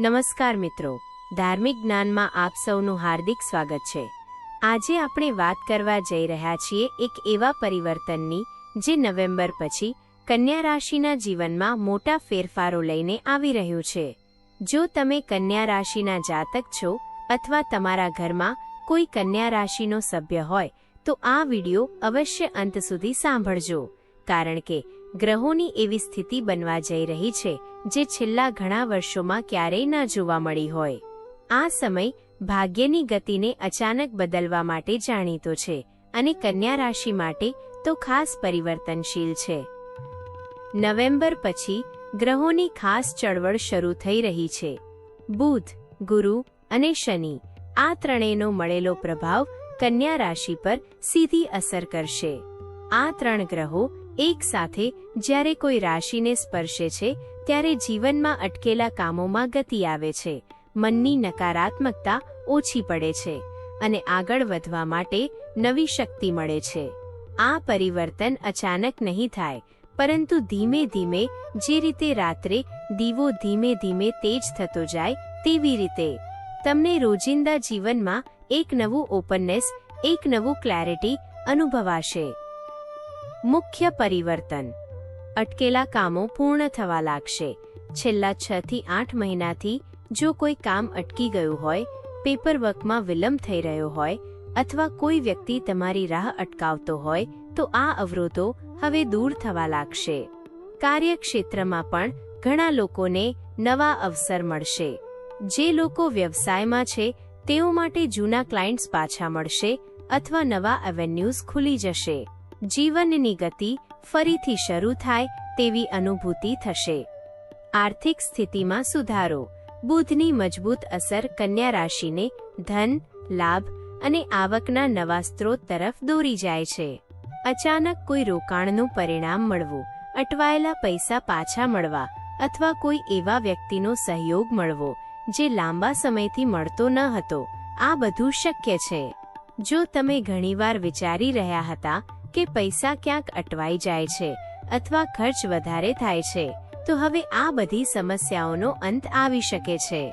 નમસ્કાર મિત્રો. ધાર્મિક જ્ઞાનમાં આપ સૌનું હાર્દિક સ્વાગત છે. આજે આપણે વાત કરવા જઈ રહ્યા છીએ એક એવા પરિવર્તનની, જે નવેમ્બર પછી કન્યા રાશિના જીવનમાં મોટા ફેરફારો લઈને આવી રહ્યું છે. જો તમે કન્યા રાશિના જાતક છો અથવા તમારા ઘરમાં કોઈ કન્યા રાશિનો સભ્ય હોય, તો આ વિડિયો અવશ્ય અંત સુધી સાંભળજો. કારણ કે ગ્રહોની એવી સ્થિતિ બનવા જઈ રહી છે જે છેલ્લા ઘણા વર્ષોમાં ક્યારેય ન જોવા મળી હોય. આ સમય ભાગ્યની ગતિને અચાનક બદલવા માટે જાણીતો છે અને કન્યા રાશિ માટે તો ખાસ પરિવર્તનશીલ છે. નવેમ્બર પછી ગ્રહોની ખાસ ચળવળ શરૂ થઈ રહી છે. બુધ, ગુરુ અને શનિ આ ત્રણેયનો મળેલો પ્રભાવ કન્યા રાશિ પર સીધી અસર કરશે. આ ત્રણ ગ્રહો એક સાથે જ્યારે કોઈ રાશિને સ્પર્શે છે, ત્યારે જીવનમાં અટકેલા કામોમાં ગતિ આવે છે. મનની નકારાત્મકતા ઓછી પડે છે અને આગળ વધવા માટે નવી શક્તિ મળે છે. આ પરિવર્તન અચાનક નહીં થાય, પરંતુ ધીમે ધીમે જે રીતે રાત્રે દીવો ધીમે ધીમે તેજ થતો જાય, તેવી રીતે. તમને રોજિંદા જીવનમાં એક નવું ઓપનનેસ એક નવું ક્લેરિટી અનુભવાશે. મુખ્ય પરિવર્તન. અટકેલા કામો પૂર્ણ થવા લાગશે. છેલ્લા છ થી આઠ મહિનાથી જો કોઈ કામ અટકી ગયું હોય પેપરવર્કમાં વિલંબ થઈ રહ્યો હોય, અથવા કોઈ વ્યક્તિ તમારી રાહ અટકાવતો હોય, તો આ અવરોધો હવે દૂર થવા લાગશે. કાર્યક્ષેત્રમાં પણ ઘણા લોકોને નવા અવસર મળશે. જે લોકો વ્યવસાયમાં છે, તેઓ માટે જૂના ક્લાયન્ટ્સ પાછા મળશે, અથવા નવા એવેન્યુઝ ખુલી જશે. જીવનની ગતિ ફરીથી શરૂ થાય તેવી અનુભૂતિ થશે. આર્થિક સ્થિતિમાં સુધારો. બુધની મજબૂત અસર કન્યા રાશિને ધન, લાભ અને આવકના નવા સ્ત્રોત તરફ દોરી જાય છે. અચાનક કોઈ રોકાણનું પરિણામ મળવું, અટવાયેલા પૈસા પાછા મળવા અથવા કોઈ એવા વ્યક્તિનો સહયોગ મળવો જે લાંબા સમયથી મળતો ન હતો, આ બધું શક્ય છે. જો તમે ઘણીવાર વિચારી રહ્યા હતા કે પૈસા ક્યાંક અટવાઈ જાય છે અથવા ખર્ચ વધારે થાય છે, તો હવે આ બધી સમસ્યાઓનો અંત આવી શકે છે.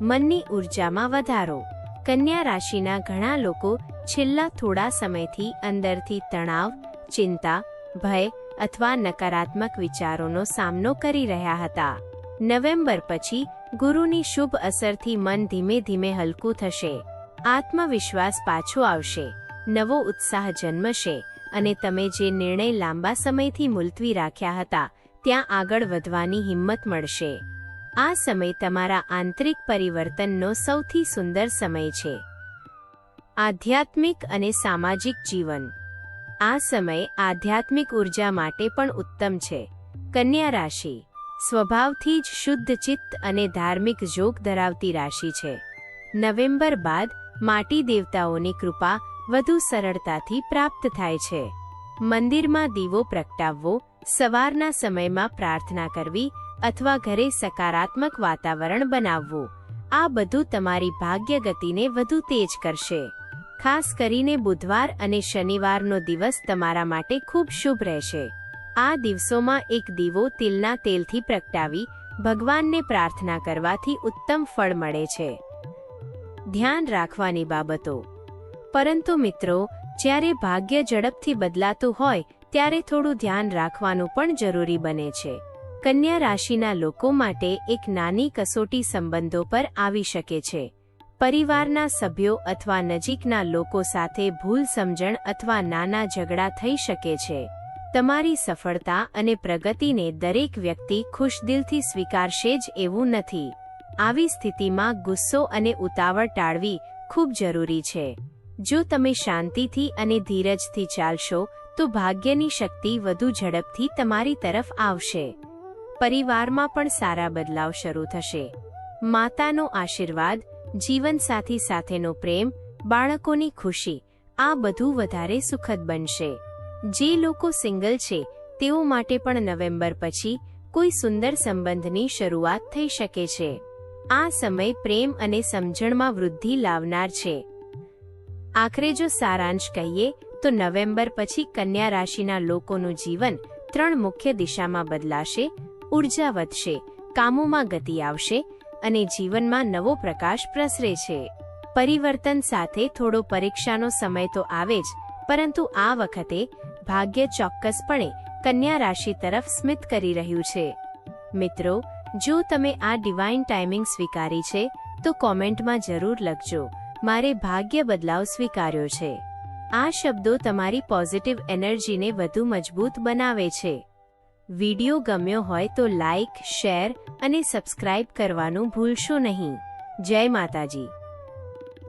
મનની ઉર્જામાં વધારો. કન્યા રાશિના ઘણા લોકો છેલ્લા થોડા સમયથી અંદરથી તણાવ, ચિંતા, ભય અથવા નકારાત્મક વિચારોનો સામનો કરી રહ્યા હતા. નવેમ્બર પછી ગુરુની શુભ અસરથી મન ધીમે ધીમે હલકું થશે. આત્મવિશ્વાસ પાછો આવશે. નવો ઉત્સાહ જન્મશે અને તમે જે નિર્ણય લાંબા સમયથી મુલતવી રાખ્યા હતા, ત્યાં આગળ વધવાની હિંમત મળશે. આ સમય તમારા આંતરિક પરિવર્તનનો સૌથી સુંદર સમય છે. આધ્યાત્મિક અને સામાજિક જીવન. આ સમય આધ્યાત્મિક ઊર્જા માટે પણ ઉત્તમ છે. કન્યા રાશિ. સ્વભાવથી જ શુદ્ધ ચિત્ત અને ધાર્મિક જોગ ધરાવતી રાશિ છે. નવેમ્બર બાદ માટી દેવતાઓની કૃપા વધુ સરળતાથી પ્રાપ્ત થાય છે. મંદિરમાં દીવો પ્રગટાવવો, સવારના સમયમાં પ્રાર્થના કરવી અથવા ઘરે સકારાત્મક વાતાવરણ બનાવવું, આ બધું તમારી ભાગ્ય ગતિને વધુ તેજ કરશે. ખાસ કરીને બુધવાર અને શનિવારનો દિવસ તમારા માટે ખૂબ શુભ રહેશે. આ દિવસોમાં એક દીવો તિલના તેલથી પ્રગટાવી ભગવાનને પ્રાર્થના કરવાથી ઉત્તમ ફળ મળે છે. ધ્યાન રાખવાની બાબતો. પરંતુ મિત્રો, જ્યારે ભાગ્ય ઝડપથી બદલાતું હોય, ત્યારે થોડું ધ્યાન રાખવાનું પણ જરૂરી બને છે. કન્યા રાશિના લોકો માટે એક નાની કસોટી સંબંધો પર આવી શકે છે. પરિવારના સભ્યો અથવા નજીકના લોકો સાથે ભૂલ સમજણ અથવા નાના ઝઘડા થઈ શકે છે. તમારી સફળતા અને પ્રગતિને દરેક વ્યક્તિ ખુશદિલથી સ્વીકારશે જ એવું નથી. આવી સ્થિતિમાં ગુસ્સો અને ઉતાવળ ટાળવી ખૂબ જરૂરી છે. જો તમે શાંતિથી અને ધીરજથી ચાલશો, તો ભાગ્યની શક્તિ વધુ ઝડપથી તમારી તરફ આવશે. પરિવારમાં પણ સારા બદલાવ શરૂ થશે. માતાનો આશીર્વાદ, જીવનસાથી સાથેનો પ્રેમ, બાળકોની ખુશી, આ બધું વધારે સુખદ બનશે. જે લોકો સિંગલ છે, તેઓ માટે પણ નવેમ્બર પછી કોઈ સુંદર સંબંધની શરૂઆત થઈ શકે છે. આ સમય પ્રેમ અને સમજણમાં વૃદ્ધિ લાવનાર છે. આખરે જો સારાંશ કહીએ, તો નવેમ્બર પછી કન્યા રાશિના લોકોનું જીવન ત્રણ મુખ્ય દિશામાં બદલાશે, ઊર્જા વધશે, કામોમાં ગતિ આવશે અને જીવનમાં નવો પ્રકાશ પ્રસરે છે. પરિવર્તન સાથે થોડો પરીક્ષાનો સમય તો આવે જ, પરંતુ આ વખતે ભાગ્ય ચોક્કસપણે કન્યા રાશિ તરફ સ્મિત કરી રહ્યું છે. મિત્રો, જો તમે આ ડિવાઇન ટાઈમિંગ સ્વીકારી છે, તો કોમેન્ટમાં જરૂર લખજો. મારે ભાગ્ય બદલાવ સ્વીકાર્યો છે. આ શબ્દો તમારી પોઝિટિવ એનર્જીને વધુ મજબૂત બનાવે છે. વીડિયો ગમ્યો હોય તો લાઇક શેર અને સબસ્ક્રાઇબ કરવાનું ભૂલશો નહીં. જય માતાજી.